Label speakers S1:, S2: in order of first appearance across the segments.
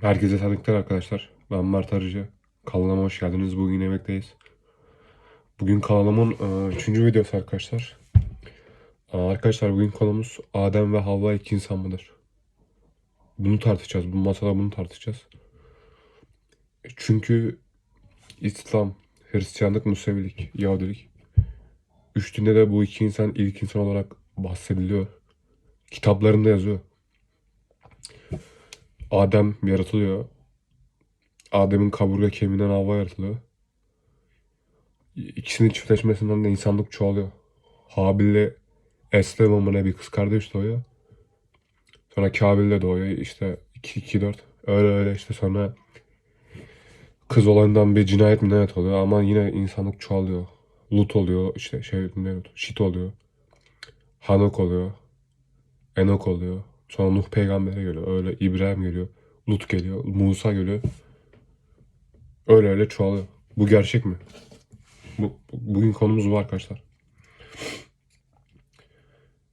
S1: Herkese tanıklar arkadaşlar. Ben Mert Arıcı. Kanalıma hoş geldiniz. Bugün yemekteyiz. Bugün kanalımın 3. videosu arkadaşlar. E, Arkadaşlar bugün konumuz Adem ve Havva ilk insan mıdır? Bunu tartışacağız. Bu masada bunu tartışacağız. Çünkü İslam, Hristiyanlık, Musevilik, Yahudilik. Üç dinde de bu iki insan ilk insan olarak bahsediliyor. Kitaplarında yazıyor. Adem yaratılıyor. Adem'in kaburga kemiğinden Havva yaratılıyor. İkisinin çiftleşmesinden de insanlık çoğalıyor. Habil'le Eslem amına bir kız kardeş doğuyor. Sonra Kabil'le doğuyor. İşte 2-2-4. Öyle öyle işte sonra kız olayından bir cinayet minayet oluyor ama yine insanlık çoğalıyor. Lut oluyor işte şey ne? Şit oluyor. Hanok oluyor. Enok oluyor. Sonra Nuh peygambere geliyor. Öyle İbrahim geliyor. Lut geliyor. Musa geliyor. Öyle öyle çoğalıyor. Bu gerçek mi? Bu, bugün konumuz bu arkadaşlar.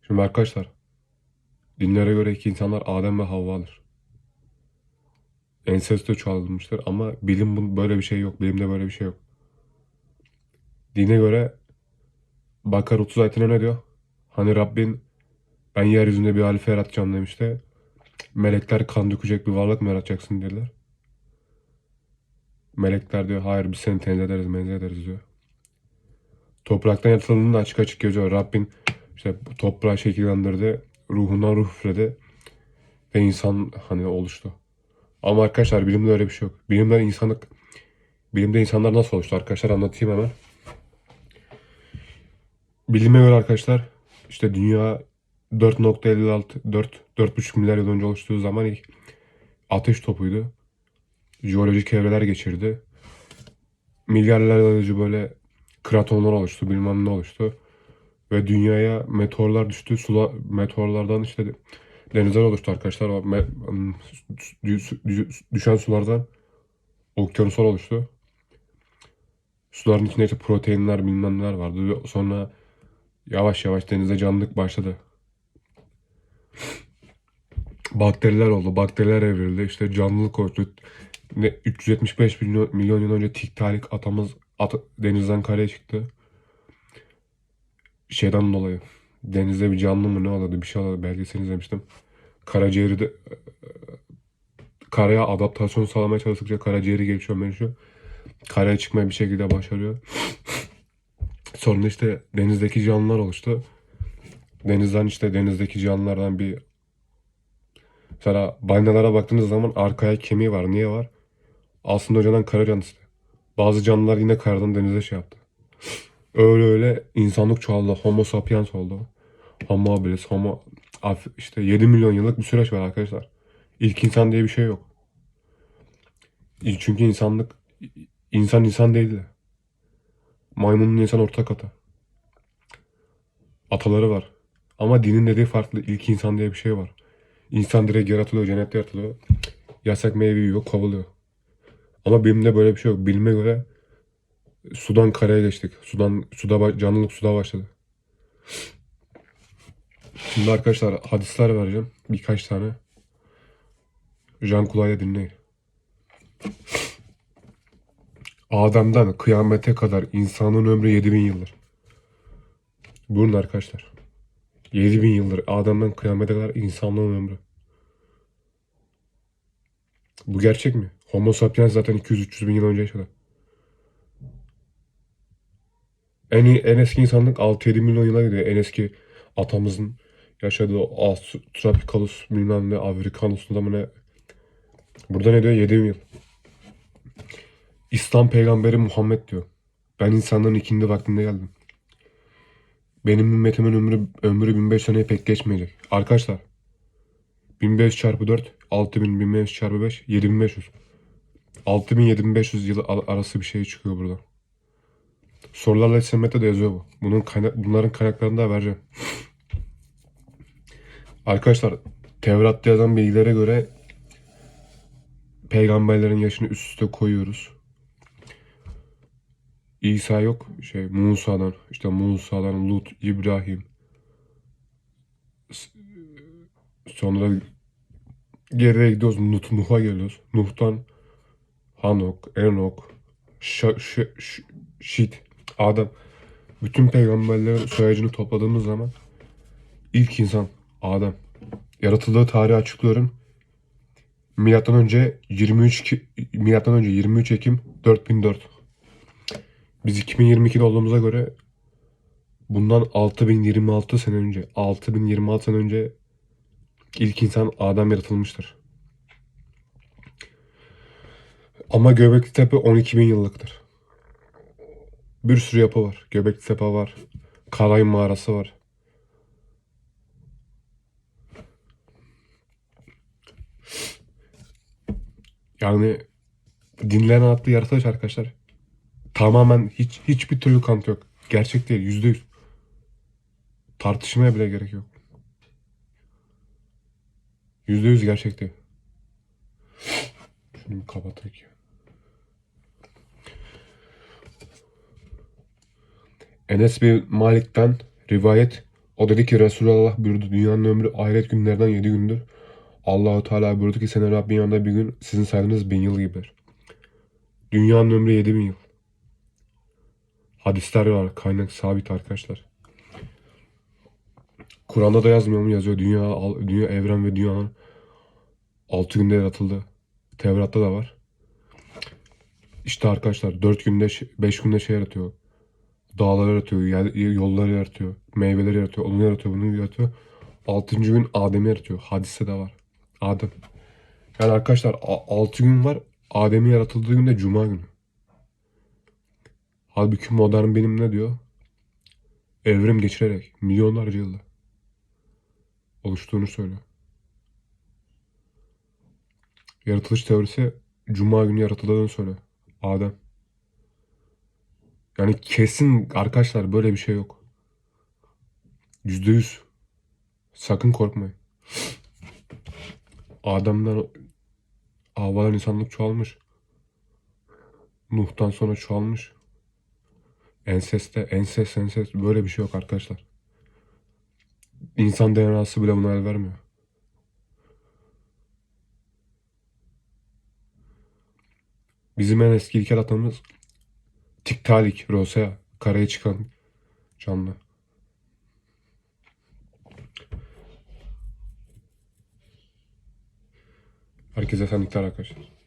S1: Şimdi arkadaşlar dinlere göre iki insanlar Adem ve Havva'dır. Enseste çoğaltılmıştır ama bilim böyle bir şey yok. Bilimde böyle bir şey yok. Dine göre Bakar 30 ayetine ne diyor? Hani Rabbin ben yeryüzünde bir halife yaratacağım demişti. Melekler kan dökecek bir varlık mı yaratacaksın dediler. Melekler diyor hayır biz seni tenzih ederiz menzih ederiz diyor. Topraktan yaratıldığında açık açık yazıyor. Rabbin işte toprağı şekillendirdi. Ruhundan ruh üfledi. Ve insan hani oluştu. Ama arkadaşlar bilimde öyle bir şey yok. Bilimde insanlık bilimde insanlar nasıl oluştu arkadaşlar anlatayım hemen. Bilime göre arkadaşlar işte dünya 4.56 4 4,5 milyar yıl önce oluştuğu zaman ilk ateş topuydu. Jeolojik evreler geçirdi. Milyarlarca böyle kratonlar oluştu, bilmem ne oluştu. Ve dünyaya meteorlar düştü. Sula, meteorlardan işte denizler oluştu arkadaşlar. Düşen sulardan okyanuslar oluştu. Suların içinde işte proteinler bilmem neler vardı. Sonra yavaş yavaş denizde canlılık başladı. Bakteriler oldu. Bakteriler evrildi. İşte canlılık oluştu. Ne 375 milyon, milyon yıl önce Tiktaalik atamız at, denizden karaya çıktı. Şeyden dolayı. Denizde bir canlı mı ne oluyordu bir şey oluyordu belgesel izlemiştim. Karaciğeri de karaya adaptasyon sağlamaya çalıştıkça karaciğeri gelişiyor gelişiyor. Karaya çıkmayı bir şekilde başarıyor. Sonra işte denizdeki canlılar oluştu. Denizden işte denizdeki canlılardan bir mesela balinalara baktığınız zaman arkaya kemiği var. Niye var? Aslında önceden kara canlısı. Bazı canlılar yine karadan denize şey yaptı. Öyle öyle insanlık çoğaldı. Homo sapiens oldu. Homo habilis, homo işte 7 milyon yıllık bir süreç var arkadaşlar. İlk insan diye bir şey yok. Çünkü insanlık insan insan değildi. Maymunun insan ortak ata. Ataları var. Ama dinin dediği farklı. İlk insan diye bir şey var. İnsan direkt yaratılıyor, cennette yaratılıyor. Yasak meyve yiyor, kovuluyor. Ama bilimde böyle bir şey yok. Bilime göre sudan karaya geçtik. Sudan suda canlılık suda başladı. Şimdi arkadaşlar hadisler vereceğim. Birkaç tane. Can kulağıyla dinleyin. Adem'den kıyamete kadar insanın ömrü 7000 yıldır. Buyurun arkadaşlar. 7000 yıldır Adem'den kıyamete kadar insanlığın ömrü. Bu gerçek mi? Homo sapiens zaten 200-300 bin yıl önce yaşadı. En, en eski insanlık 6-7 milyon yıla gidiyor. En eski atamızın yaşadığı Australopithecus bilmem ne Africanus'unda mı ne. Burada ne diyor? 7 bin yıl. İslam peygamberi Muhammed diyor. Ben insanların ikindi vaktinde geldim. Benim ümmetimin ömrü, ömrü 1500 seneye pek geçmeyecek. Arkadaşlar 1500 çarpı 4 6000 1500 çarpı 5 7500 6000 7500 yıl ar- arası bir şey çıkıyor burada. Sorularla isimette de yazıyor bu. Bunun kaynak, bunların kaynaklarını da vereceğim. Arkadaşlar Tevrat'ta yazan bilgilere göre peygamberlerin yaşını üst üste koyuyoruz. İsa yok. Şey Musa'dan işte Musa'dan Lut, İbrahim. Sonra Geriye gidiyoruz. Nuh, Nuh'a geliyoruz. Nuh'tan Hanok, Enok, Ş- Şit, Adem. Bütün peygamberlerin soyacını topladığımız zaman ilk insan Adem. Yaratıldığı tarihi açıklıyorum. Milattan önce 23 Ki- milattan önce 23 Ekim 4004. Biz 2022'de olduğumuza göre bundan 6026 sene önce 6026 sene önce ilk insan Adem yaratılmıştır. Ama Göbekli Tepe 12 bin yıllıktır. Bir sürü yapı var. Göbekli Tepe var. Karay mağarası var. Yani dinleyen adlı yaratılış arkadaşlar. Tamamen hiç hiçbir türlü kanıt yok. Gerçek değil. Yüzde yüz. Tartışmaya bile gerek yok. Yüzde yüz gerçek değil. Şunu bir kapatayım ki. Enes bin Malik'ten rivayet o dedi ki Resulullah buyurdu dünyanın ömrü ahiret günlerden yedi gündür. Allahu Teala buyurdu ki senin Rabbin yanında bir gün sizin saydığınız bin yıl gibidir. Dünyanın ömrü yedi bin yıl. Hadisler var. Kaynak sabit arkadaşlar. Kur'an'da da yazmıyor mu? Yazıyor. Dünya, dünya evren ve dünyanın altı günde yaratıldı. Tevrat'ta da var. İşte arkadaşlar dört günde, beş günde şey yaratıyor. Dağları yaratıyor, yolları yaratıyor, meyveleri yaratıyor, onu yaratıyor, bunu yaratıyor. Altıncı gün Adem'i yaratıyor. Hadise de var. Adem. Yani arkadaşlar altı gün var. Adem'in yaratıldığı gün de Cuma günü. Halbuki modern bilim ne diyor? Evrim geçirerek milyonlarca yılda oluştuğunu söylüyor. Yaratılış teorisi Cuma günü yaratıldığını söylüyor. Adem. Yani kesin arkadaşlar böyle bir şey yok. Yüzde yüz. Sakın korkmayın. Adem'den Havvadan insanlık çoğalmış. Nuh'tan sonra çoğalmış. Enseste, ensest, ensest böyle bir şey yok arkadaşlar. İnsan DNA'sı bile buna el vermiyor. Bizim en eski ilkel atamız Tiktaalik, Rosea, karaya çıkan canlı. Herkese senlikler arkadaşlar.